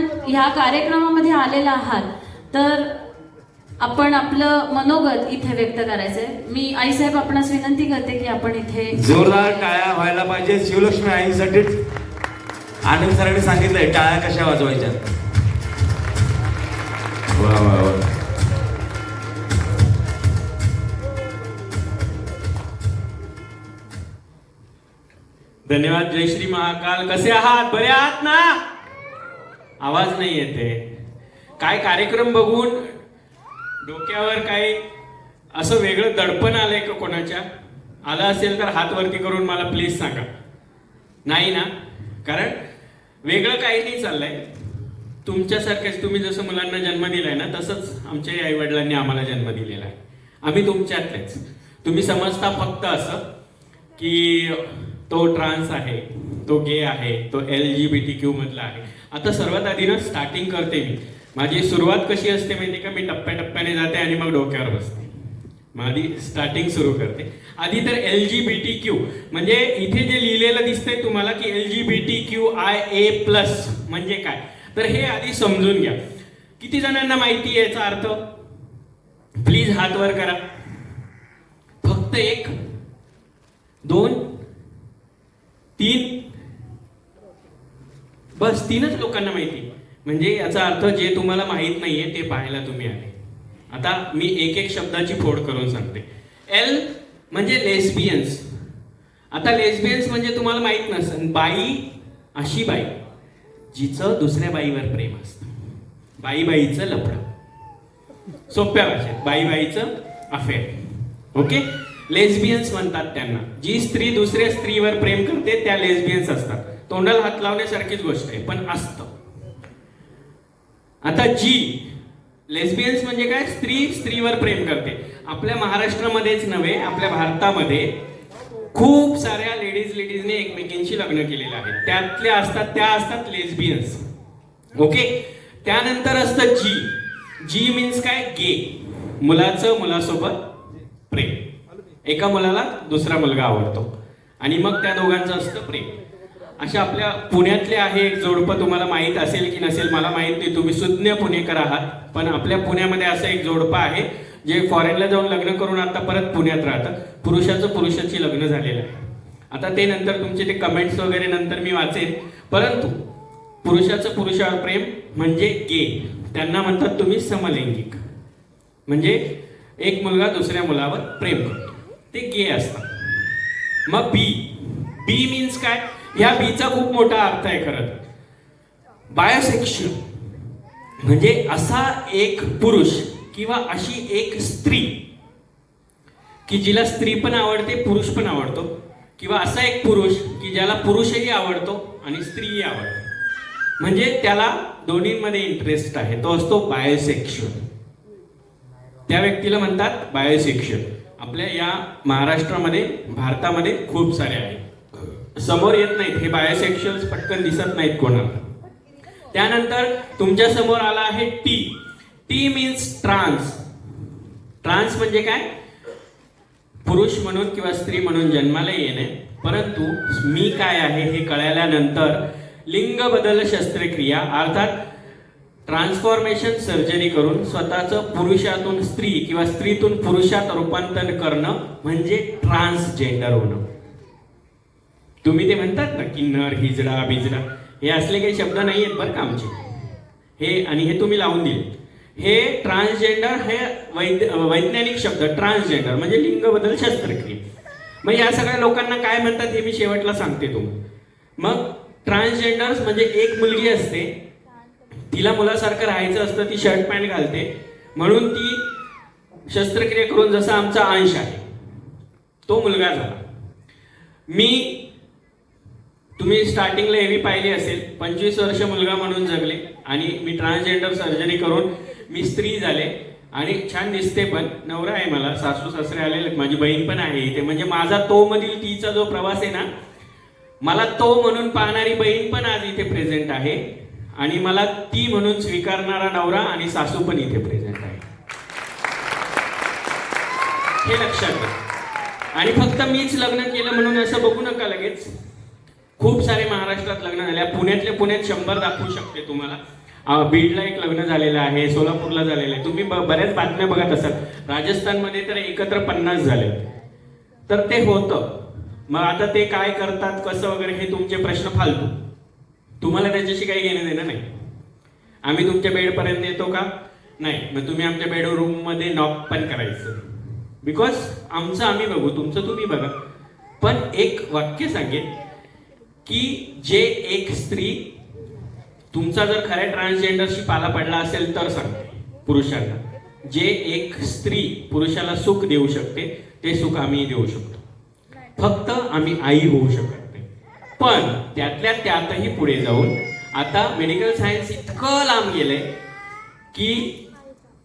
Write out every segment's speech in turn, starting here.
आपण ह्या कार्यक्रमामध्ये आलेला आहात तर आपण आपलं मनोगत इथे व्यक्त करायचंय. मी आईसाहेब आपणास विनंती करते की आपण इथे जोरदार टाळ्या व्हायला पाहिजे. शिवलक्ष्मी आईसाठी आनंद सरांनी सांगितलंय टाळ्या कशा वाजवायच्या? वा वा वा. धन्यवाद. जय श्री महाकाल. कसे आहात? बरे आहात ना? आवाज नाही येते. काय कार्यक्रम बघून डोक्यावर काही असं वेगळं दडपण आलंय का कोणाच्या? आलं असेल तर हात वरती करून मला प्लीज सांगा. नाही ना? कारण वेगळं काही नाही चाललंय. तुमच्यासारखेच तुम्ही जसं मुलांना जन्म दिलाय ना तसंच आमच्या आई वडिलांनी आम्हाला जन्म दिलेला आहे. आम्ही तुमच्यातलेच. तुम्ही समजता फक्त असं की तो ट्रान्स आहे. तो गे आहे तो L G B T Q मधला आहे. आता सर्वात आधी ना स्टार्टिंग करते मी. माझी सुरुवात कशी असते माहिती का? मी टप्प्याटप्प्याने जाते आणि मग डोक्यावर बसते. माझी स्टार्टिंग सुरू करते. आधी तर L G B T Q म्हणजे इथे जे लिहिलेलं दिसतंय तुम्हाला की L G B T Q I A plus म्हणजे काय? तर हे आधी समजून घ्या. किती जणांना माहिती आहे याचा अर्थ? प्लीज हात वर करा. फक्त एक दोन तीन बस तीनच लोकांना माहिती. म्हणजे याचा अर्थ जे तुम्हाला माहीत नाहीये ते पाहायला तुम्ही आले. आता मी एक एक शब्दाची फोड करून सांगते. एल म्हणजे लेस्बियन्स आता लेस्बियन्स म्हणजे तुम्हाला माहीत नसेल बाई अशी बाई जिचं दुसऱ्या बाईवर प्रेम असतं. बाई बाईचं लफडं. सोप्या भाषेत बाई बाईचं अफेअर ओके लेस्बियन्स म्हणतात त्यांना. जी स्त्री दुसऱ्या स्त्रीवर प्रेम करते त्या लेस्बियन्स असतात. तोंडाला हात लावण्यासारखीच गोष्ट आहे पण असतं. आता जी लेस्बियन्स म्हणजे काय? स्त्री स्त्रीवर प्रेम करते. आपल्या महाराष्ट्रामध्येच नव्हे आपल्या भारतामध्ये खूप साऱ्या लेडीज लेडीजने एकमेकींशी लग्न केलेलं आहे. त्यातल्या असतात त्या असतात लेस्बियन्स ओके त्यानंतर असतं जी जी मीन्स काय? गे मुलाचं मुलासोबत प्रेम. एका मुलाला दुसरा मुलगा आवडतो. आणि मग त्या दोघांचं असतं प्रेम. अशा आपल्या पुण्यातले आहे एक जोडपं तुम्हाला माहीत असेल की नसेल मला माहीत नाही. तुम्ही सुज्ञ पुणेकर आहात. पण आपल्या पुण्यामध्ये असं एक जोडपं आहे जे फॉरेनला जाऊन लग्न करून आता परत पुण्यात राहतं. पुरुषाचं पुरुषाची लग्न झालेलं आहे. आता ते नंतर तुमचे ते कमेंट्स वगैरे नंतर मी वाचेन. परंतु पुरुषाचं पुरुषावर प्रेम म्हणजे गे. त्यांना म्हणतात तुम्ही समलैंगिक. म्हणजे एक मुलगा दुसऱ्या मुलावर प्रेम करतो. ते गे असतात. मग बी. बी मीन्स काय? ह्या बीचा खूप मोठा अर्थ आहे खरं तर. बायोसेक्शुअल म्हणजे असा एक पुरुष किंवा अशी एक स्त्री की जिला स्त्री पण आवडते पुरुष पण आवडतो किंवा असा एक पुरुष की ज्याला पुरुषही आवडतो आणि स्त्रीही आवडते. म्हणजे त्याला दोन्हीमध्ये इंटरेस्ट आहे. तो असतो बायोसेक्शुअल त्या व्यक्तीला म्हणतात बायोसेक्शुअल आपल्या या महाराष्ट्रामध्ये भारतामध्ये खूप सारे आहेत. समोर येत नाहीत हे बायोसेक्शुअल्स पटकन दिसत नाहीत कोणाला. त्यानंतर तुमच्यासमोर आला आहे T T means trans trans म्हणजे काय? पुरुष म्हणून किंवा स्त्री म्हणून जन्माला येणे. परंतु मी काय आहे हे कळल्यानंतर लिंग बदल शस्त्रक्रिया अर्थात ट्रान्सफॉर्मेशन सर्जरी करून स्वतःचं पुरुषातून स्त्री किंवा स्त्रीतून पुरुषात रूपांतर करणं म्हणजे ट्रान्सजेंडर होणं. तुम्ही ते म्हणतात ना किन्नर हिजडा बिजडा हे असले काही शब्द नाही आहेत बरं का आमचे. हे आणि हे तुम्ही लावून दिले हे ट्रान्सजेंडर हे वैद वैज्ञानिक शब्द ट्रान्सजेंडर म्हणजे लिंग बदल शस्त्रक्रिया. मग या सगळ्या लोकांना काय म्हणतात हे मी शेवटला सांगते तुम्हाला. मग ट्रान्सजेंडर्स म्हणजे एक मुलगी असते तिला मुलासारखं राहायचं असतं ती शर्ट पॅन्ट घालते म्हणून ती शस्त्रक्रिया करून जसा आमचा अंश आहे तो मुलगा झाला. मी तुम्ही स्टार्टिंगला हेवी पाहिली असेल पंचवीस वर्ष मुलगा म्हणून जगले आणि मी ट्रान्सजेंडर सर्जरी करून मी स्त्री झाले. आणि छान दिसते पण नवरा आहे मला सासू सासरे आलेले माझी बहीण पण आहे इथे. म्हणजे माझा तो मधील तीचा जो प्रवास आहे ना मला तो म्हणून पाहणारी बहीण पण आज इथे प्रेझेंट आहे. आणि मला ती म्हणून स्वीकारणारा नवरा आणि सासू पण इथे प्रेझेंट आहे. हे लक्षात घ्या आणि फक्त मीच लग्न केलं म्हणून असं बघू नका लगेच. खूप सारे महाराष्ट्रात लग्न झाले. पुण्यातले पुण्यात शंभर दाखवू शकते तुम्हाला. बीडला एक लग्न झालेलं आहे सोलापूरला झालेलं आहे. तुम्ही ब- बऱ्याच बातम्या बघत असाल. राजस्थानमध्ये तर एकत्र पन्नास झाले. तर ते होतं. मग आता ते काय करतात कसं वगैरे हे तुमचे प्रश्न फालतू. तुम्हाला त्याच्याशी काही घेणं देणं नाही. आम्ही तुमच्या बेडपर्यंत येतो का? नाही. मग तुम्ही आमच्या बेड रूममध्ये नॉक पण करायचं. बिकॉज आमचं आम्ही बघू तुमचं तुम्ही बघा. पण एक वाक्य सांगेन. की जे एक स्त्री तुमचा जर खऱ्या ट्रान्सजेंडरशी पाला पडला असेल तर सांगते पुरुषांना. जे एक स्त्री पुरुषाला सुख देऊ शकते ते सुख आम्ही देऊ शकतो. फक्त आम्ही आई होऊ शकत नाही. पण त्यातल्या त्यातही पुढे जाऊन आता मेडिकल सायन्स इतकं लांब गेलंय की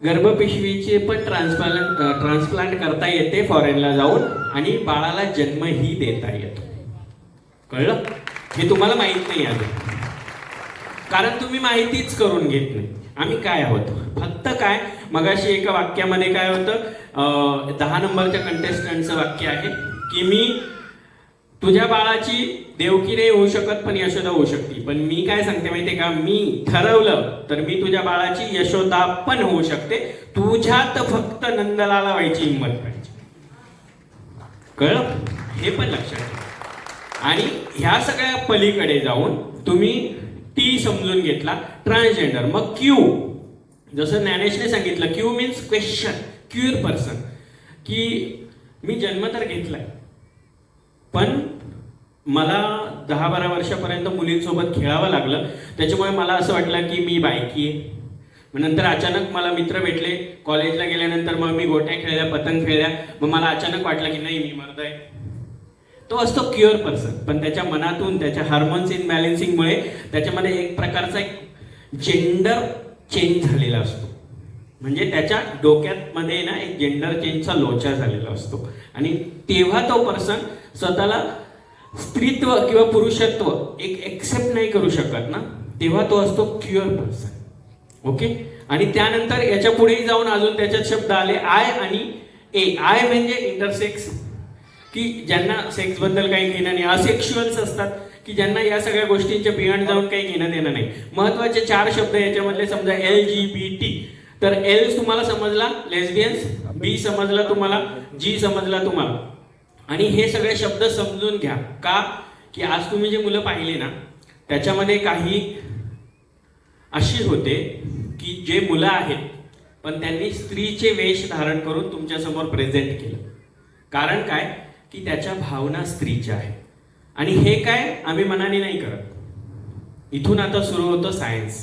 गर्भपिशवीचे पण ट्रान्सप्लांट ट्रान्सप्लांट करता येते फॉरेनला जाऊन आणि बाळाला जन्मही देता येतो. कळलं? हे तुम्हाला माहीत नाही आहे कारण तुम्ही माहितीच करून घेत नाही. आम्ही काय आहोत? फक्त काय? मगाशी एका वाक्यामध्ये काय होतं? दहा नंबरच्या कंटेस्टंटचं वाक्य आहे की मी तुझ्या बाळाची देवकी नाही होऊ शकत पण यशोदा होऊ शकते पण मी काय सांगते माहितीये का? मी ठरवलं तर मी तुझ्या बाळाची यशोदा पण होऊ शकते. तुझ्यात फक्त नंदलाला व्हायची हिंमत पाहिजे. कळ हे पण लक्षात आणि ह्या सगळ्या पलीकडे जाऊन तुम्ही टी समजून घेतला ट्रान्सजेंडर मग क्यू जसं ज्ञानेशने सांगितलं Q means question queer person की मी जन्म तर घेतलाय पण मला दहा बारा वर्षापर्यंत मुलींसोबत खेळावं लागलं. त्याच्यामुळे मला असं वाटलं की मी बायकी आहे. मग नंतर अचानक मला मित्र भेटले. कॉलेजला गेल्यानंतर मग मी गोट्या खेळल्या पतंग खेळल्या. मग मला अचानक वाटलं की नाही मी मर्द आहे. तो असतो क्युअर पर्सन पण त्याच्या मनातून त्याच्या हार्मोन्स इन बॅलेन्सिंगमुळे त्याच्यामध्ये एक प्रकारचा एक जेंडर चेंज झालेला असतो. म्हणजे त्याच्या डोक्यात मध्ये ना एक जेंडर चेंजचा लोचा झालेला असतो. आणि तेव्हा तो पर्सन स्वतःला स्त्रीत्व किंवा पुरुषत्व एक एक्सेप्ट नाही करू शकत ना तेव्हा तो असतो क्युअर पर्सन ओके आणि त्यानंतर याच्या पुढेही जाऊन अजून त्याच्यात शब्द आले आय आणि ए आय म्हणजे इंटरसेक्स की ज्यांना सेक्सबद्दल काही घेणं नाही. असेक्शुअल्स असतात की ज्यांना या सगळ्या गोष्टींच्या बियॉन्ड जाऊन काही घेणं देणं नाही. महत्त्वाचे चार शब्द याच्यामधले समजा एल जी बी टी तर एल तुम्हाला समजला? लेस्बियन्स बी समजला तुम्हाला? जी समजला तुम्हाला. आणि हे सगळे शब्द समजून घ्या. का? की आज तुम्ही जे मुलं पाहिले ना त्याच्यामध्ये काही अशी होते की जे मुलं आहेत पण त्यांनी स्त्रीचे वेश धारण करून तुमच्यासमोर प्रेझेंट केलं. कारण काय? की त्याच्या भावना स्त्रीच्या आहे आणि हे काय? आम्ही मनाने नाही करत. इथून आता सुरू होतं सायन्स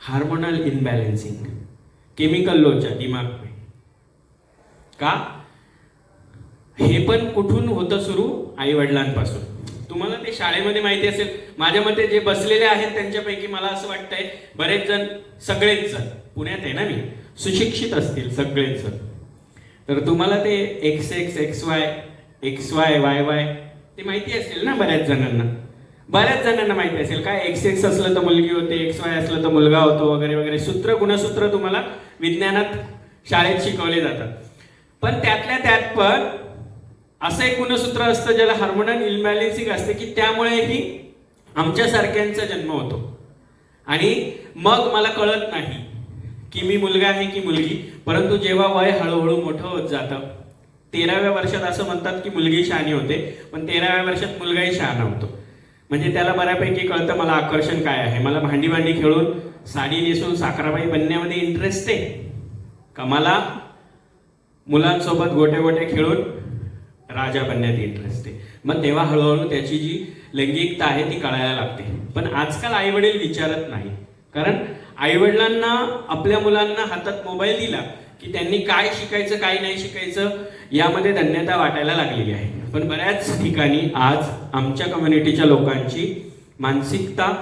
हार्मोनल इनबॅलेन्सिंग केमिकल लोच्या दिमाग में का? हे पण कुठून होतं सुरू? आई वडिलांपासून तुम्हाला ते शाळेमध्ये माहिती असेल. माझ्या मते जे बसलेले आहेत त्यांच्यापैकी मला असं वाटतंय बरेच जण सगळेच जण पुण्यात आहे ना मी सुशिक्षित असतील सगळेच जण. तर तुम्हाला ते X X X Y X Y Y Y ते माहिती असेल ना बऱ्याच जणांना. बऱ्याच जणांना माहिती असेल. काय एक्स एक्स असलं तर मुलगी होते एक्स वाय असलं तर मुलगा होतो वगैरे वगैरे. सूत्र गुणसूत्र तुम्हाला विज्ञानात शाळेत शिकवले जातात. पण त्यातल्या त्यात पण असं एक गुणसूत्र असतं ज्याला हार्मोनल इनबॅलेन्सिंग असते की त्यामुळेही आमच्यासारख्यांचा जन्म होतो. आणि मग मला कळत नाही. की मी मुलगा आहे की मुलगी? परंतु जेव्हा वय हळूहळू मोठं होत जातं तेराव्या वर्षात असं म्हणतात की मुलगी शहाणी होते पण तेराव्या वर्षात मुलगाही शहाणा होतो. म्हणजे त्याला बऱ्यापैकी कळतं मला आकर्षण काय आहे. मला भांडी भांडी खेळून साडी नेसून साखराबाई बनण्यामध्ये इंटरेस्ट आहे. का मला मुलांसोबत गोट्या गोट्या खेळून राजा बनण्यात इंटरेस्ट आहे. मग तेव्हा हळूहळू त्याची जी लैंगिकता आहे ती कळायला लागते. पण आजकाल आई वडील विचारत नाही कारण आईवडिलांना आपल्या मुलांना हातात मोबाईल दिला की त्यांनी काय शिकायचं काय नाही शिकायचं यामध्ये धन्यता वाटायला लागलेली आहे. पण बऱ्याच ठिकाणी आज आमच्या कम्युनिटीच्या लोकांची मानसिकता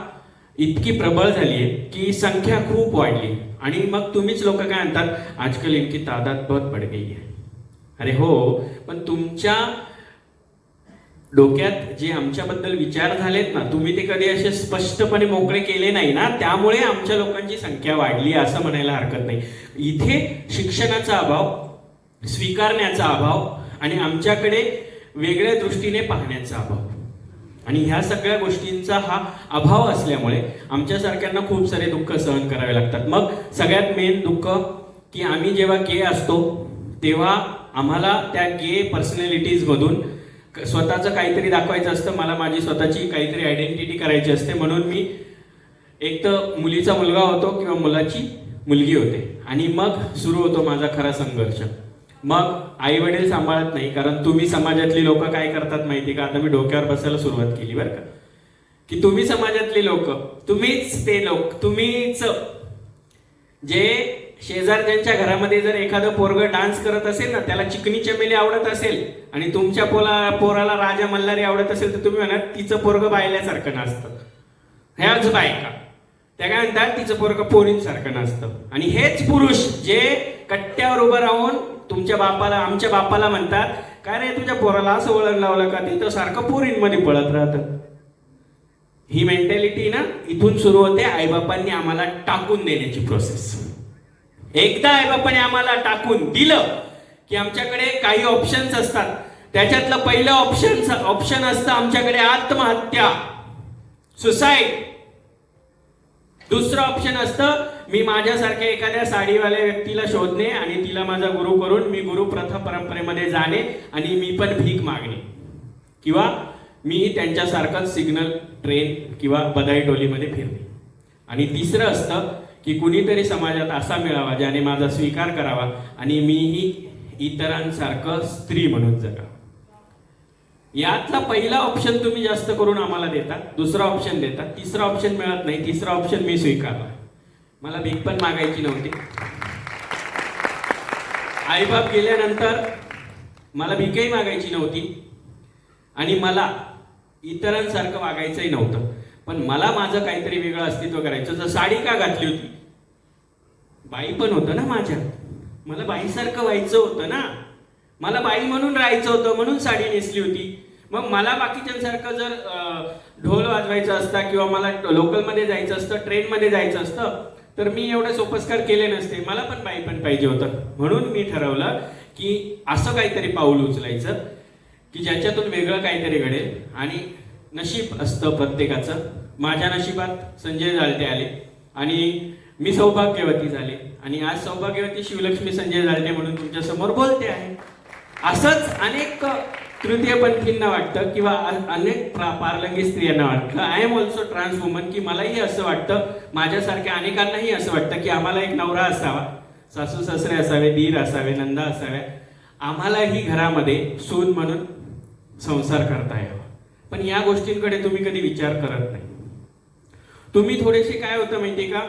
इतकी प्रबळ झाली आहे की संख्या खूप वाढली. आणि मग तुम्हीच लोक काय म्हणतात आजकाल इनकी तादाद बहुत पड गई आहे. अरे हो पण तुमच्या डोक्यात जे आमच्याबद्दल विचार झालेत ना तुम्ही ते कधी असे स्पष्टपणे मोकळे केले नाही ना त्यामुळे आमच्या लोकांची संख्या वाढली असं म्हणायला हरकत नाही. इथे शिक्षणाचा अभाव स्वीकारण्याचा अभाव आणि आमच्याकडे वेगळ्या दृष्टीने पाहण्याचा अभाव. आणि ह्या सगळ्या गोष्टींचा हा अभाव असल्यामुळे आमच्यासारख्यांना खूप सारे दुःख सहन करावे लागतात. मग सगळ्यात मेन दुःख की आम्ही जेव्हा गे असतो तेव्हा आम्हाला त्या गे पर्सनॅलिटीजमधून स्वतःचं काहीतरी दाखवायचं असतं मला माझी स्वतःची काहीतरी आयडेंटिटी करायची असते. म्हणून मी एक तर मुलीचा मुलगा होतो किंवा मुलाची मुलगी होते. आणि मग सुरू होतो माझा खरा संघर्ष. मग आई वडील सांभाळत नाही कारण तुम्ही समाजातली लोक काय करतात माहिती का? आता मी डोक्यावर बसायला सुरुवात केली बरं का. की तुम्ही समाजातली लोक तुम्हीच ते लोक तुम्हीच जे शेजारच्यांच्या घरामध्ये जर एखादं पोरग डान्स करत असेल ना त्याला चिकनी चमेली आवडत असेल आणि तुमच्या पोला पोराला राजा मल्हारी आवडत असेल तर तुम्ही म्हणा तिचं पोरग बायल्यासारखं नसतं ह्याच बायका. त्या काय म्हणतात तिचं पोरग पोरींसारखं नसतं आणि हेच पुरुष जे कट्ट्यावर उभं राहून तुमच्या बापाला आमच्या बापाला म्हणतात काय रे तुझ्या पोराला असं वळण लावलं का? तिथं सारखं पोरींमध्ये पळत राहतं. ही मेंटॅलिटी ना इथून सुरू होते आईबापांनी आम्हाला टाकून देण्याची प्रोसेस एकदा आईबापाने आम्हाला टाकून दिलं की आमच्याकडे काही ऑप्शन्स असतात. त्याच्यातलं पहिलं ऑप्शन ऑप्शन असतं आमच्याकडे आत्महत्या. सुसाईड दुसरं ऑप्शन असतं मी माझ्यासारख्या एखाद्या साडीवाल्या व्यक्तीला शोधणे आणि तिला माझा गुरु करून मी गुरु प्रथा परंपरेमध्ये जाणे आणि मी पण भीक मागणे. किंवा मी त्यांच्यासारखंच सिग्नल ट्रेन किंवा बदाई टोलीमध्ये फिरणे. आणि तिसरं असतं की कुणीतरी समाजात असा मिळावा ज्याने माझा स्वीकार करावा आणि मीही इतरांसारखं स्त्री म्हणून जगावं. यातला पहिला ऑप्शन तुम्ही जास्त करून आम्हाला देतात दुसरा ऑप्शन देतात तिसरा ऑप्शन मिळत नाही तिसरा ऑप्शन मी स्वीकारला. मला भीक पण मागायची नव्हती. आईबाप गेल्यानंतर मला भीकही मागायची नव्हती आणि मला इतरांसारखं वागायचंही नव्हतं. पण मला माझं काहीतरी वेगळं अस्तित्व करायचं जर साडी का घातली होती? बाई पण होतं ना माझ्यात मला बाईसारखं व्हायचं होतं ना. मला बाई म्हणून राहायचं होतं म्हणून साडी नेसली होती. मग मला बाकीच्यांसारखं जर ढोल वाजवायचं असता किंवा मला लोकलमध्ये जायचं असतं ट्रेनमध्ये जायचं असतं तर मी एवढे सोपस्कार केले नसते. मला पण बाई पण पाहिजे होतं. म्हणून मी ठरवलं की असं काहीतरी पाऊल उचलायचं की ज्याच्यातून वेगळं काहीतरी घडेल. आणि नशीब असतं प्रत्येकाचं. माझ्या नशिबात संजय झालते आले. आणि मी सौभाग्यवती झाले. आणि आज सौभाग्यवती शिवलक्ष्मी संजय झालते म्हणून तुमच्यासमोर बोलते आहे. असंच अनेक तृतीयपंथींना वाटतं किंवा अनेक पारलंगी स्त्रियांना वाटतं. I am also trans woman की मलाही असं वाटतं. माझ्यासारख्या अनेकांनाही असं वाटतं की आम्हाला एक नवरा असावा. सासू सासरे असावे दीर असावे नंदा असाव्या. आम्हालाही घरामध्ये सून म्हणून संसार करता यावा. पण या गोष्टींकडे तुम्ही कधी विचार करत नाही. तुम्ही थोडेसे काय होतं माहिती का?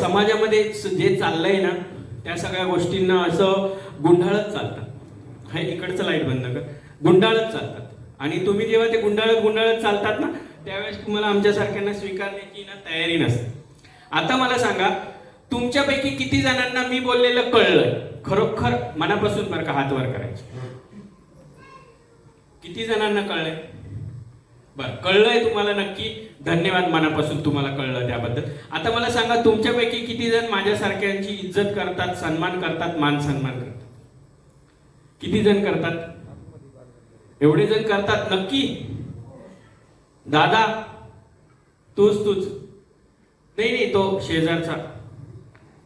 समाजामध्ये जे चाललंय ना त्या सगळ्या गोष्टींना असं गुंडाळत चालतात. हे इकडचं लाइट बंद कर. गुंडाळत चालतात. आणि तुम्ही जेव्हा ते गुंडाळत गुंडाळत चालतात ना त्यावेळेस तुम्हाला आमच्यासारख्यांना स्वीकारण्याची ना तयारी नसते. आता मला सांगा तुमच्यापैकी किती जणांना मी बोललेलं कळलंय? खरोखर मनापासून बरं का हात वर करायचे? किती जणांना कळलंय? बरं कळलंय तुम्हाला नक्की? धन्यवाद मनापासून तुम्हाला कळलं त्याबद्दल. आता मला सांगा तुमच्यापैकी किती जण माझ्यासारख्यांची इज्जत करतात सन्मान करतात मान सन्मान करतात? किती जण करतात? एवढे जण करतात नक्की? दादा तूच तूच. नाही नाही तो शेजारचा.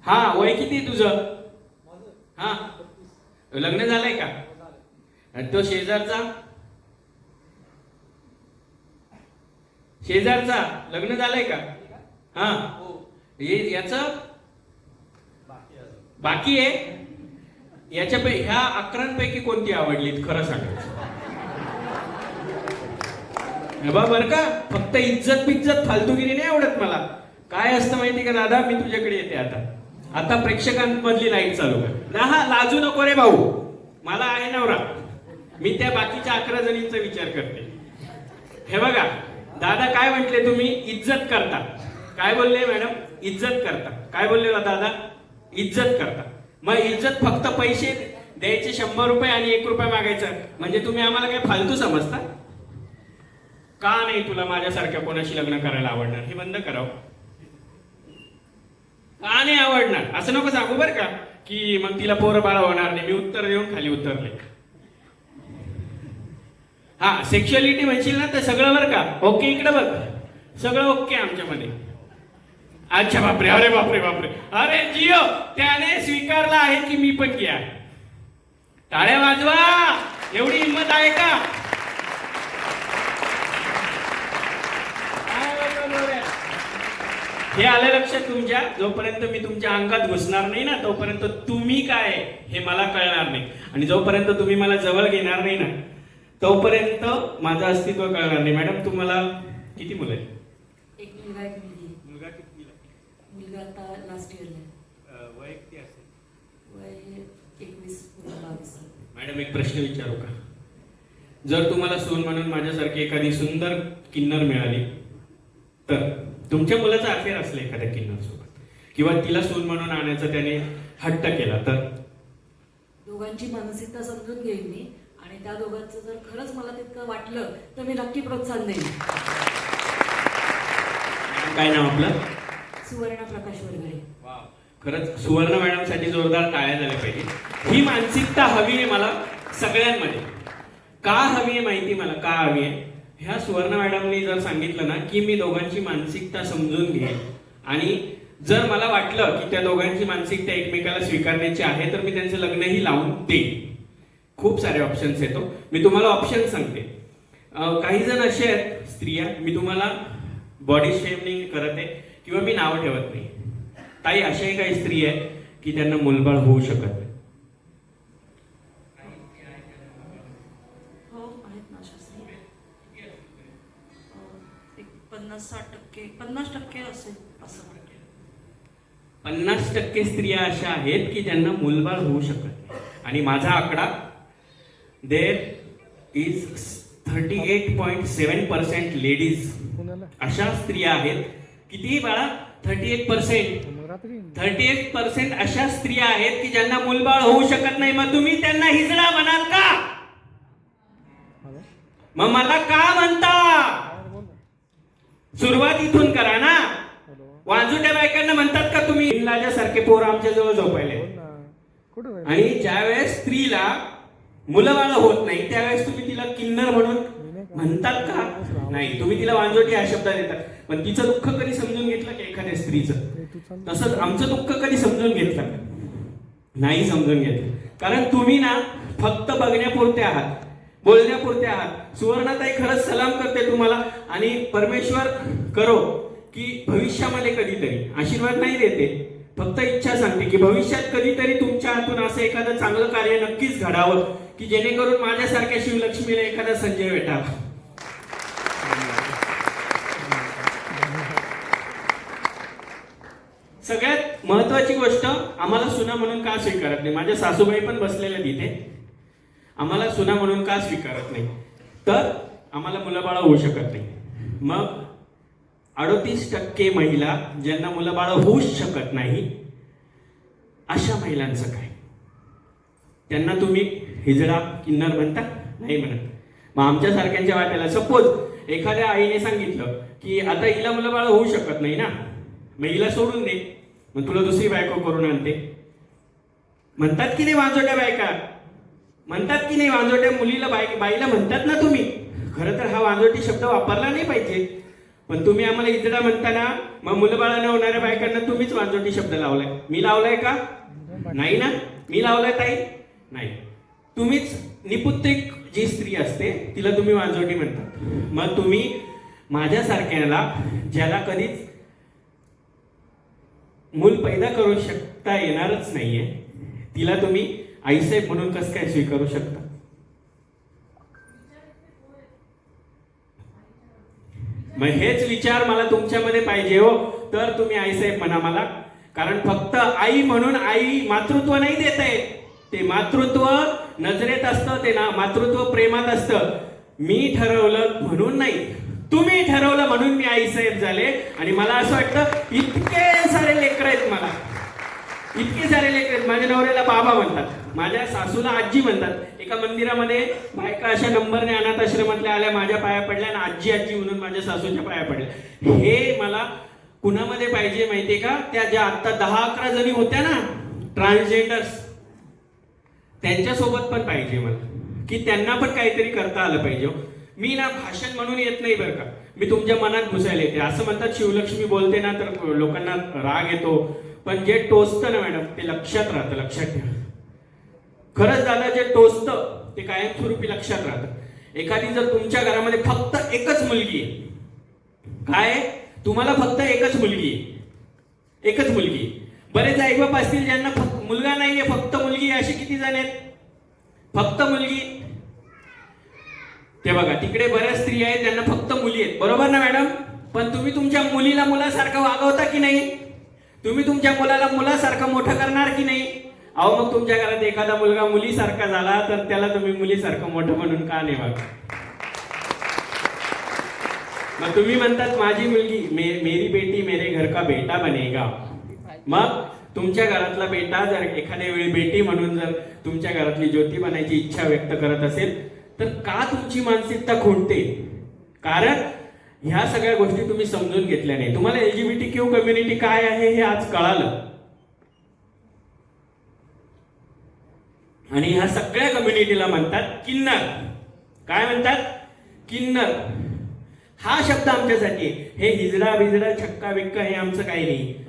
हा वय किती तुझं? हा? लग्न झालंय का? आणि तो शेजारचा? शेजारचा लग्न झालंय का? हा. हे. याच बाकी आहे याच्या ह्या अकरांपैकी कोणती आवडली खरं सांगायचं बघ बरं का फक्त इज्जत पिज्जत फालतूगिरी नाही आवडत मला. काय असतं माहिती का दादा? मी तुझ्याकडे येते आता. आता प्रेक्षकांमधली लाइट चालू कर. ना हा लाजू नको रे भाऊ. मला आहे नवरा. मी त्या बाकीच्या अकरा जणींचा विचार करते. हे बघा दादा काय म्हटले तुम्ही? इज्जत करता काय बोलले मॅडम? इज्जत करता काय बोलले दादा? इज्जत करता मग इज्जत फक्त पैसे द्यायचे शंभर रुपये आणि एक रुपये मागायचं. म्हणजे तुम्ही आम्हाला काय फालतू समजता? का नाही तुला माझ्यासारख्या कोणाशी लग्न करायला आवडणार? हे बंद करावं. का नाही आवडणार? असं नको सांगू बरं का की मग तिला पोरं बाळा होणार नाही. मी उत्तर देऊन खाली उतरले हा सेक्शुअलिटी म्हणशील ना तर सगळं बरं का? ओके इकडे बघ. सगळं ओके आमच्यामध्ये. अच्छा बापरे. अरे बापरे बापरे. अरे जिओ त्याने स्वीकारला आहे की मी पण घ्या. टाळ्या वाजवा. एवढी हिंमत आहे का? हे आलं लक्षात तुमच्या? जोपर्यंत मी तुमच्या अंगात घुसणार नाही ना तोपर्यंत तुम्ही काय हे मला कळणार नाही. आणि जोपर्यंत तुम्ही मला जवळ घेणार नाही ना तोपर्यंत माझं अस्तित्व कळणार नाही. मॅडम तुम्हाला किती मुलं आहेत? एक मुलगा एक मुलगी. मुलगा किती मुलगा आता लास्ट इयरला वय किती असेल? वय एकवीस बावीस. मॅडम एक प्रश्न विचारू का? जर तुम्हाला सून म्हणून माझ्यासारखी एखादी सुंदर किन्नर मिळाली तर तुमच्या मुलाचं अफेअर असलं एखाद्या किन्नर सोबत किंवा तिला सून म्हणून आणायचा त्याने हट्ट केला तर? दोघांची मानसिकता समजून घेईन मी. आणि त्या दोघांचं जर खरंच मला तितकं वाटलं तर मी नक्की प्रोत्साहन देईन. काय नाव आपलं? सुवर्णा प्रकाश वर्गळे. खरंच सुवर्ण मॅडमसाठी जोरदार टाळ्या झाल्या पाहिजे ही मानसिकता हवी आहे मला सगळ्यांमध्ये. का हवी आहे माहिती मला? का हवी आहे? ह्या सुवर्ण मॅडमनी जर सांगितलं ना की मी दोघांची मानसिकता समजून घेईन. आणि जर मला वाटलं की त्या दोघांची मानसिकता एकमेकाला स्वीकारण्याची आहे तर मी त्यांचं लग्नही लावून देईन. खूप सारे ऑप्शन्स येतो. मी तुम्हाला ऑप्शन सांगते. काही जण असे आहेत स्त्रिया मी तुम्हाला बॉडी शेमिंग करत आहे किंवा मी नाव ठेवत नाही. ताई अशाही काही स्त्री आहे की त्यांना मुलबाळ होऊ शकत नाही. हो आहेत पन्नास टक्के स्त्रिया अशा आहेत की ज्यांना मुलबाळ होऊ शकत आणि माझा आकडा there is thirty eight point seven percent ladies अशा स्त्रिया आहेत. किती बाळा thirty eight percent thirty eight percent अशा स्त्रिया आहेत की ज्यांना मुलबाळ होऊ शकत नाही. मग तुम्ही त्यांना हिजडा म्हणाल का? मग मला का म्हणता? सुरुवात इथून करा ना. वाजूट्या बायकांना म्हणतात का तुम्ही? सारखे पोर आमच्या जवळ झोपायले. आणि ज्यावेळेस स्त्रीला मुलं बाळ होत नाही त्यावेळेस तुम्ही तिला किन्नर म्हणून म्हणतात का? नाही तुम्ही तिला वांजोटी हा शब्द देतात पण तिचं दुःख कधी समजून घेतलं की एखाद्या स्त्रीचं? तसंच आमचं दुःख कधी समजून घेतलं का? नाही समजून घेतलं. कारण तुम्ही ना फक्त बघण्यापुरते आहात बोलण्यापुरते आहात. सुवर्णाताई खरंच सलाम करते तुम्हाला. आणि परमेश्वर करो की भविष्यामध्ये कधीतरी. आशीर्वाद नाही देते. फक्त इच्छा सांगते की भविष्यात कधीतरी तुमच्या हातून असं एखादं चांगलं कार्य नक्कीच घडावं. की जेणेकरून माझ्यासारख्या शिवलक्ष्मीला एखादा संजय भेटावा. सगळ्यात महत्वाची गोष्ट आम्हाला सुना म्हणून का स्वीकारत नाही? माझ्या सासूबाई पण बसलेल्या तिथे. आम्हाला सुना म्हणून का स्वीकारत नाही? तर आम्हाला मुलंबाळं होऊ शकत नाही. मग अडोतीस टक्के महिला ज्यांना मुलंबाळं होऊच शकत नाही अशा महिलांचं काय? त्यांना तुम्ही हिजडा किन्नर म्हणता नाही म्हणत मग आमच्यासारख्यांच्या वाट्याला सपोज एखाद्या आईने सांगितलं की आता हिला मुलंबाळ होऊ शकत नाही ना मग हिला सोडून दे. मग तुला दुसरी बायको करून आणते. म्हणतात की नाही वाजोट्या बायका? म्हणतात की नाही वाजोट्या मुलीला बाई बाईला म्हणतात ना तुम्ही? खरं तर हा वाजोटी शब्द वापरला नाही पाहिजे. पण तुम्ही आम्हाला इजडा म्हणताना मग मुलं होणाऱ्या बायकांना तुम्हीच वाजोटी शब्द लावलाय. मी लावलाय का? नाही ना? मी लावलाय ताई? नाही. तुम्हीच निपुत्रिक जी स्त्री असते तिला तुम्ही वांजोटी म्हणतात. मग तुम्ही माझ्यासारख्याला ज्याला कधीच मूल पैदा करू शकता येणारच नाहीये तिला तुम्ही आईसाहेब म्हणून कसं काय स्वीकारू शकता? मग हेच विचार मला तुमच्यामध्ये पाहिजे हो. तर तुम्ही आईसाहेब म्हणा मला. कारण फक्त आई म्हणून आई मातृत्व नाही देत आहे. ते मातृत्व नजरेत असतं ते ना मातृत्व प्रेमात असतं. मी ठरवलं म्हणून नाही. तुम्ही ठरवलं म्हणून मी आईसाहेब झाले. आणि मला असं वाटतं इतके सारे लेकर आहेत मला. इतके सारे लेकर आहेत. माझ्या नवऱ्याला बाबा म्हणतात. माझ्या सासूला आजी म्हणतात. एका मंदिरामध्ये बायका अशा नंबरने अनाथ आश्रमातल्या आल्या माझ्या पाया पडल्या आणि आजी आजी म्हणून माझ्या सासूच्या पाया पडल्या. हे मला कुणामध्ये पाहिजे माहितीये का? त्या ज्या आता दहा अकरा जणी होत्या ना ट्रान्सजेंडर्स त्यांच्यासोबत पण पाहिजे मला. की त्यांना पण काहीतरी करता आलं पाहिजे हो. मी ना भाषण म्हणून येत नाही बरं का. मी तुमच्या मनात घुसायला येते. असं म्हणतात शिवलक्ष्मी बोलते ना तर लोकांना राग येतो. पण जे टोचतं ना मॅडम ते लक्षात राहतं लक्षात ठेवा. खरंच दादा जे टोचतं ते कायमस्वरूपी लक्षात राहतं. एखादी जर तुमच्या घरामध्ये फक्त एकच मुलगी आहे. काय? तुम्हाला फक्त एकच मुलगी आहे. एकच मुलगी आहे. बरेच आई बाप असतील ज्यांना फक्त मुलगा नाहीये फक्त मुलगी अशी किती जण आहेत? फक्त मुलगी. ते बघा तिकडे बऱ्याच स्त्री आहेत त्यांना फक्त मुली आहेत. बरोबर ना मॅडम? पण तुम्ही तुमच्या मुलीला मुलासारखं वागवता की नाही? तुम्ही तुमच्या मुलाला मुलासारखं मोठं करणार की नाही? अहो मग तुमच्या घरात एखादा मुलगा मुलीसारखा झाला तर त्याला तुम्ही मुलीसारखं मोठं म्हणून का नाही वागत मग तुम्ही म्हणतात माझी मुलगी मे, मेरी बेटी मेरे घर का बेटा बनेगा. मग तुमच्या घरातला बेटा जर एखाद्या वेळी बेटी म्हणून जर तुमच्या घरातली ज्योती बनायची इच्छा व्यक्त करत असेल तर का तुमची मानसिकता खुंटते? कारण ह्या सगळ्या गोष्टी तुम्ही समजून घेतल्या नाही. तुम्हाला एलजीबीटी क्यू कम्युनिटी काय आहे हे आज कळालं. आणि ह्या सगळ्या कम्युनिटीला म्हणतात किन्नर. काय म्हणतात? किन्नर. हा शब्द आमच्यासाठी हे हिजडा बिजडा छक्का बिक्का हे आमचं काही नाही.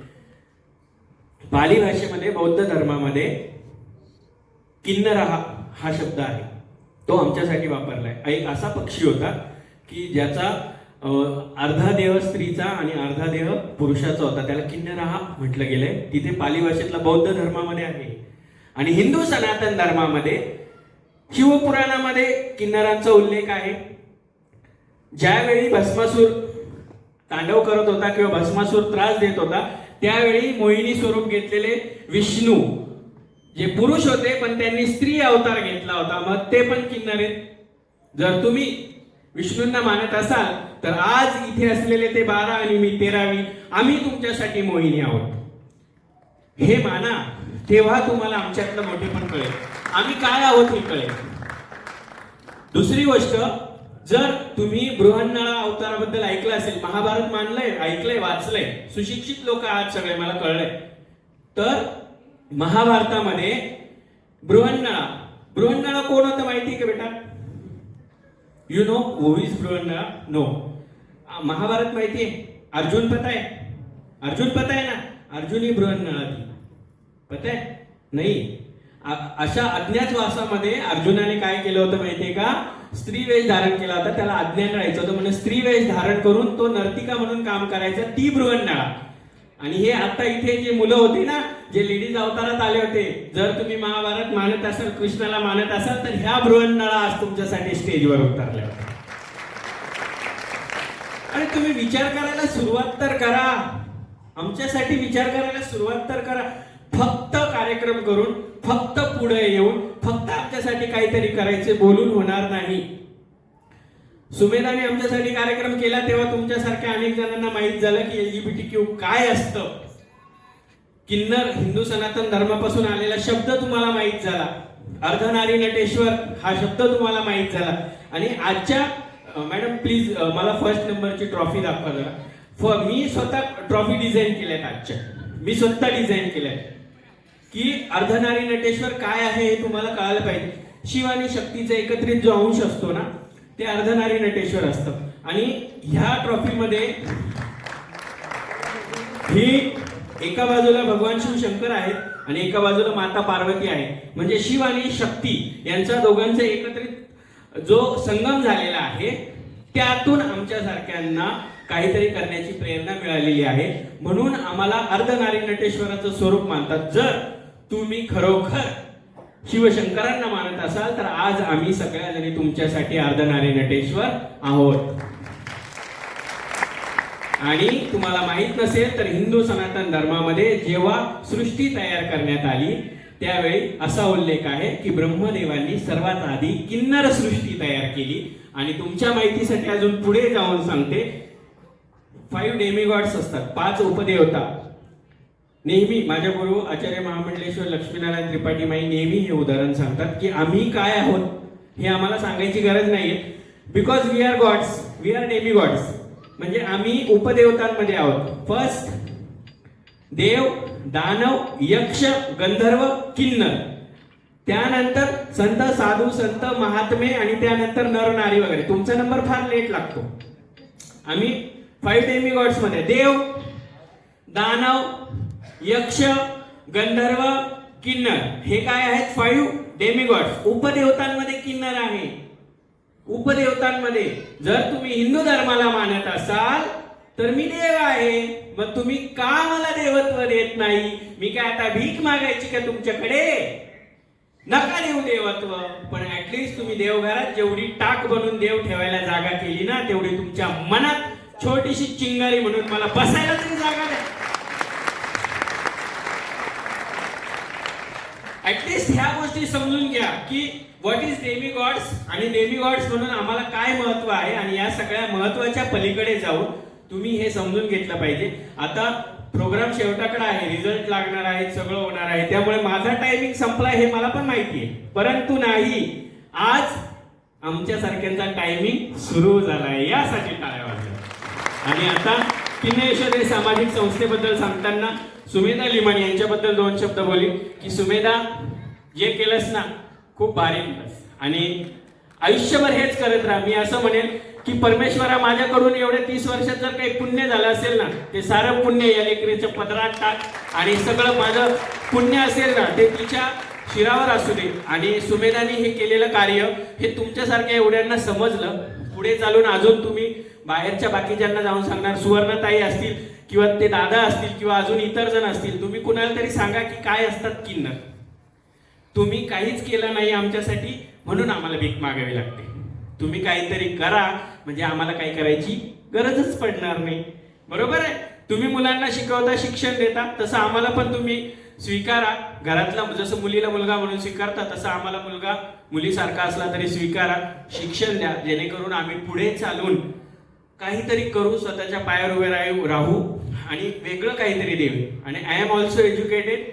पाली भाषेमध्ये बौद्ध धर्मामध्ये किन्नर हा हा शब्द आहे. तो आमच्यासाठी वापरलाय. एक असा पक्षी होता की ज्याचा अर्धा देह स्त्रीचा आणि अर्धा देह पुरुषाचा होता. त्याला किन्नर हा म्हटलं गेलंय. तिथे पाली भाषेतला बौद्ध धर्मामध्ये आहे. आणि हिंदू सनातन धर्मामध्ये शिवपुराणामध्ये किन्नरांचा उल्लेख आहे. ज्यावेळी भस्मासूर तांडव करत होता किंवा भस्मासूर त्रास देत होता त्यावेळी मोहिनी स्वरूप घेतलेले विष्णू जे पुरुष होते पण त्यांनी स्त्री अवतार घेतला होता. मग ते पण किन्नर आहेत. जर तुम्ही विष्णूंना मानत असाल तर आज इथे असलेले ते बारा आणि मी तेरावी आम्ही तुमच्यासाठी मोहिनी आहोत. हे माना तेव्हा तुम्हाला आमच्यातलं मोठेपण कळेल. आम्ही काय आहोत हे कळेल. दुसरी गोष्ट जर तुम्ही बृहन्नळा अवताराबद्दल ऐकलं असेल महाभारत मानलंय ऐकलंय वाचलंय सुशिक्षित लोक आहात सगळे मला कळलंय. तर महाभारतामध्ये बृहन्नळा बृहन्नळा कोण होतं माहिती का बेटा? You know who is Brihannala? No Mahabharat माहिती आहे. अर्जुन पता आहे. अर्जुन पता आहे ना? अर्जुन ही बृहन्नळा थी पता आहे? नाही. अशा अज्ञातवासामध्ये अर्जुनाने काय केलं होतं माहितीये का? स्त्री वेश धारण केला होता. त्याला अज्ञान राहायचं होतं म्हणजे स्त्री वेश धारण करून तो नर्तिका म्हणून काम करायचा ती बृहन्नळा. आणि हे आता इथे जे मुलं होते ना जे लेडीज अवतारात आले होते जर तुम्ही महाभारत मानत असाल कृष्णाला मानत असाल तर ह्या बृहन्नळा आज तुमच्यासाठी स्टेजवर उतरल्या होत्या. आणि तुम्ही विचार करायला सुरुवात तर करा. आमच्यासाठी विचार करायला सुरुवात तर करा. फक्त कार्यक्रम करून फक्त पुढे येऊन फक्त आमच्यासाठी काहीतरी करायचे बोलून होणार नाही. सुमेधाने आमच्यासाठी कार्यक्रम केला तेव्हा तुमच्यासारख्या अनेक जणांना माहीत झालं की एलजीबीटी क्यू काय असतं. किन्नर हिंदू सनातन धर्मापासून आलेला शब्द तुम्हाला माहीत झाला. अर्धनारी नटेश्वर हा शब्द तुम्हाला माहीत झाला. आणि आजच्या मॅडम प्लीज मला फर्स्ट नंबरची ट्रॉफी दाखवा जरा. मी स्वतः ट्रॉफी डिझाईन केल्यात आजच्या. मी स्वतः डिझाईन केल्या की अर्धनारी नटेश्वर काय आहे हे तुम्हाला कळायला पाहिजे. शिव आणि शक्तीचा एकत्रित जो अंश असतो ना ते अर्धनारी नटेश्वर असतं. आणि ह्या ट्रॉफीमध्ये ही एका बाजूला भगवान शिव शंकर आहेत आणि एका बाजूला माता पार्वती आहे म्हणजे शिव आणि शक्ती यांचा दोघांचा एकत्रित जो संगम झालेला आहे त्यातून आमच्या सारख्यांना काहीतरी करण्याची प्रेरणा मिळालेली आहे. म्हणून आम्हाला अर्धनारी नटेश्वराचं स्वरूप मानतात. जर तुम्ही खरोखर शिवशंकरांना मानत असाल तर आज आम्ही सगळ्या जणी तुमच्यासाठी अर्धनारी नटेश्वर आहोत. आणि तुम्हाला माहीत नसेल तर हिंदू सनातन धर्मामध्ये जेव्हा सृष्टी तयार करण्यात आली त्यावेळी असा उल्लेख आहे की ब्रह्मदेवांनी सर्वात आधी किन्नर सृष्टी तयार केली. आणि तुमच्या माहितीसाठी अजून पुढे जाऊन सांगते फाईव्ह डेमिगॉड्स असतात पाच उपदेवता. नेहमी माझ्या गुरु आचार्य महामंडलेश्वर लक्ष्मीनारायण त्रिपाठी माई नेहमी हे उदाहरण सांगतात की आम्ही काय आहोत हे आम्हाला सांगायची गरज नाहीये. Because we are gods we are demigods म्हणजे आम्ही उपदेवतांमध्ये आहोत. फर्स्ट देव दानव यक्ष गंधर्व किन्नर. त्यानंतर संत साधू संत महात्मे आणि त्यानंतर नर नारी वगैरे. तुमचा नंबर फार लेट लागतो. आम्ही फाईव्ह डेमी गॉड्समध्ये. देव दानव यक्ष गंधर्व किन्नर. हे काय आहेत? फाईव्ह डेमी उपदेवतांमध्ये किन्नर आहे. उपदेवतांमध्ये. जर तुम्ही हिंदू धर्माला मानत असाल तर मी देव आहे. मग तुम्ही का मला देवत्व देत नाही? मी काय आता भीक मागायची का तुमच्याकडे? नका देऊ देवत्व. पण ऍटलिस्ट तुम्ही देवघरात जेवढी टाक बनून देव ठेवायला जागा केली ना तेवढी तुमच्या मनात छोटीशी चिंगारी म्हणून मला बसायला तरी जागा द्या. ऍटलिस्ट ह्या गोष्टी समजून घ्या की व्हॉट इज देवी गॉड्स आणि देवी गॉड्स म्हणून आम्हाला काय महत्त्व आहे आणि या सगळ्या महत्त्वाच्या पलीकडे जाऊन तुम्ही हे समजून घेतलं पाहिजे. आता प्रोग्राम शेवटाकडे आहे रिझल्ट लागणार आहे सगळं होणार आहे. त्यामुळे माझा टायमिंग संपलाय हे मला पण माहिती आहे. परंतु नाही आज आमच्या सारख्यांचा टायमिंग सुरू झालाय. यासाठी टाळ्या वाजल्या आणि आता किन्नेश्वरी सामाजिक संस्थेबद्दल सांगताना सुमेधा लिमाणी यांच्याबद्दल दोन शब्द बोली की सुमेधा जे केलंस ना खूप भारी आणि आयुष्यभर हेच करत राहा. मी असं म्हणेन की परमेश्वरा माझ्याकडून एवढे तीस वर्षात जर काही पुण्य झालं असेल ना ते सारं पुण्य या लेकरीच्या पदरात टाक आणि सगळं माझं पुण्य असेल ना ते तिच्या शिरावर असू दे. आणि सुमेधाने हे केलेलं कार्य हे तुमच्यासारख्या एवढ्यांना समजलं. पुढे चालून अजून तुम्ही बाहेरच्या बाकीच्यांना जाऊन सांगणार सुवर्णताई असतील किंवा ते दादा असतील किंवा अजून इतर जण असतील तुम्ही कुणाला तरी सांगा की काय असतात किन्न. तुम्ही काहीच केलं नाही आमच्यासाठी म्हणून आम्हाला भीक मागावी लागते. तुम्ही काहीतरी करा म्हणजे आम्हाला काही करायची गरजच पडणार नाही. बरोबर आहे? तुम्ही मुलांना शिकवता शिक्षण देता तसं आम्हाला पण तुम्ही स्वीकारा. घरातला जसं मुलीला मुलगा म्हणून स्वीकारता तसं आम्हाला मुलगा मुलीसारखा असला तरी स्वीकारा. शिक्षण द्या जेणेकरून आम्ही पुढे चालून काहीतरी करू स्वतःच्या पायावर उभे राहू आणि वेगळं काहीतरी देऊ आणि आय एम ऑल्सो एज्युकेटेड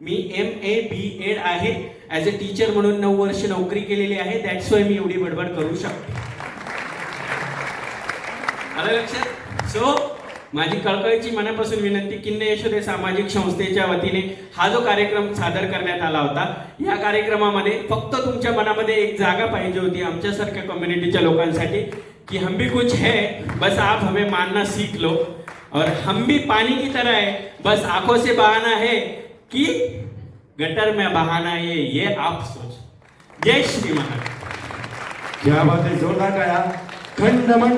मी एम ए बी एड आहे. ॲज अ टीचर म्हणून नऊ वर्ष नोकरी केलेली आहे. दॅट्स वाय मी एवढी बडबड करू शकतो. आलं लक्षात? सो माझी कळकळीची मनापासून विनंती किन्ने यशोदे सामाजिक संस्थेच्या वतीने हा जो कार्यक्रम सादर करण्यात आला होता या कार्यक्रमामध्ये फक्त तुमच्या मनामध्ये एक जागा पाहिजे होती आमच्यासारख्या कम्युनिटीच्या लोकांसाठी की हम भी कुछ है बस आप हमें मानना सीख लो. और हम भी पानी की तरह है। बस आँखों से बहाना है कि गटर में बहाना है, ये आप सोच। जय श्री महाराज। क्या बात है? जोरदार टाळ्या खंड